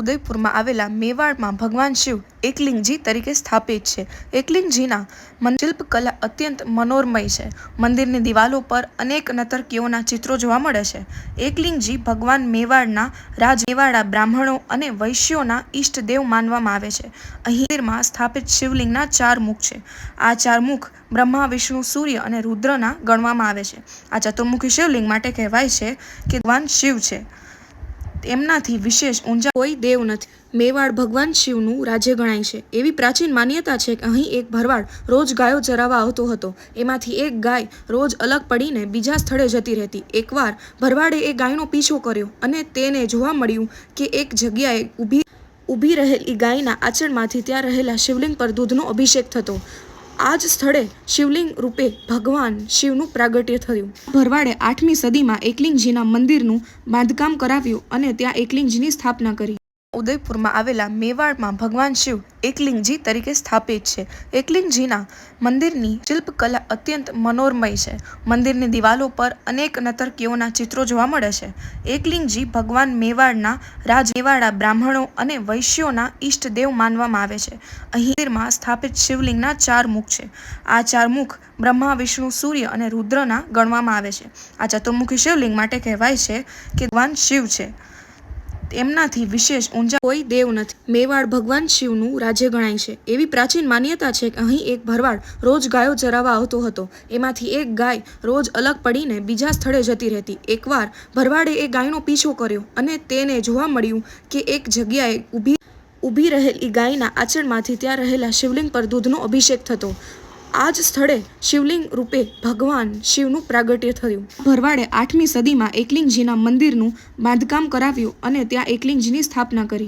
ઉદયપુરમાં આવેલા મેવાડમાં ભગવાન શિવ એકલિંગજી તરીકે સ્થાપિત છે. એકલિંગજીના શિલ્પકલા અત્યંત મનોરમય છે. મંદિરની દિવાલો પર અનેક નતરકીઓના ચિત્રો જોવા મળે છે. એકલિંગજી ભગવાન મેવાડના રાજ મેવાડા બ્રાહ્મણો અને વૈશ્યોના ઈષ્ટદેવ માનવામાં આવે છે. અહીં મંદિરમાં સ્થાપિત શિવલિંગના ચાર મુખ છે. આ ચાર મુખ બ્રહ્મા, વિષ્ણુ, સૂર્ય અને રુદ્રના ગણવામાં આવે છે. આ ચતુર્મુખી શિવલિંગ માટે કહેવાય છે કે ભગવાન શિવ છે. એમનાથી વિશેષ ઊંઝા કોઈ દેવ નથી. મેવાડ ભગવાન શિવનું રાજ્ય ગણાય છે. એવી પ્રાચીન માન્યતા છે કે અહીં એક ભરવાડ રોજ ગાયો ચરાવવા આવતો હતો. એમાંથી એક ગાય રોજ અલગ પડીને બીજા સ્થળે જતી રહેતી. એકવાર ભરવાડે એ ગાયનો પીછો કર્યો અને તેને જોવા મળ્યું કે એક જગ્યાએ ઊભી ઊભી રહેલી ગાયના આચરણમાંથી ત્યાં રહેલા શિવલિંગ પર દૂધનો અભિષેક થતો. આ જ સ્થળે શિવલિંગ રૂપે ભગવાન શિવનું પ્રાગટ્ય થયું. ભરવાડે આઠમી સદીમાં એકલિંગજીના મંદિરનું બાંધકામ કરાવ્યું અને ત્યાં એકલિંગજીની સ્થાપના કરી. ઉદયપુરમાં આવેલા મેવાડમાં ભગવાન શિવ એકલિંગજી તરીકે સ્થાપિત છે. એકલિંગજીના મંદિરની શિલ્પકલા અત્યંત મનોરમય છે. મંદિરની દિવાલો પર અનેક નતરકીઓના ચિત્રો જોવા મળે છે. એકલિંગજી ભગવાન મેવાડના રાજ મેવાડા બ્રાહ્મણો અને વૈશ્યોના ઈષ્ટદેવ માનવામાં આવે છે. અહીં મંદિરમાં સ્થાપિત શિવલિંગના ચાર મુખ છે. આ ચાર મુખ બ્રહ્મા, વિષ્ણુ, સૂર્ય અને રુદ્રના ગણવામાં આવે છે. આ ચતુર્મુખી શિવલિંગ માટે કહેવાય છે કે ભગવાન શિવ છે. એમનાથી વિશેષ ઊંઝા કોઈ દેવ નથી. મેવાડ ભગવાન શિવનું રાજ્ય ગણાય છે. એવી પ્રાચીન માન્યતા છે કે અહીં એક ભરવાડ રોજ ગાયો ચરાવવા આવતો હતો. એમાંથી એક ગાય રોજ અલગ પડીને બીજા સ્થળે જતી રહેતી. એકવાર ભરવાડે એ ગાયનો પીછો કર્યો અને તેને જોવા મળ્યું કે એક જગ્યાએ ઊભી ઊભી રહેલી ગાયના આચરણમાંથી ત્યાં રહેલા શિવલિંગ પર દૂધનો અભિષેક થતો. આ જ સ્થળે શિવલિંગ રૂપે ભગવાન શિવનું પ્રાગટ્ય થયું. ભરવાડે આઠમી સદીમાં એકલિંગજીના મંદિરનું બાંધકામ કરાવ્યું અને ત્યાં એકલિંગજીની સ્થાપના કરી.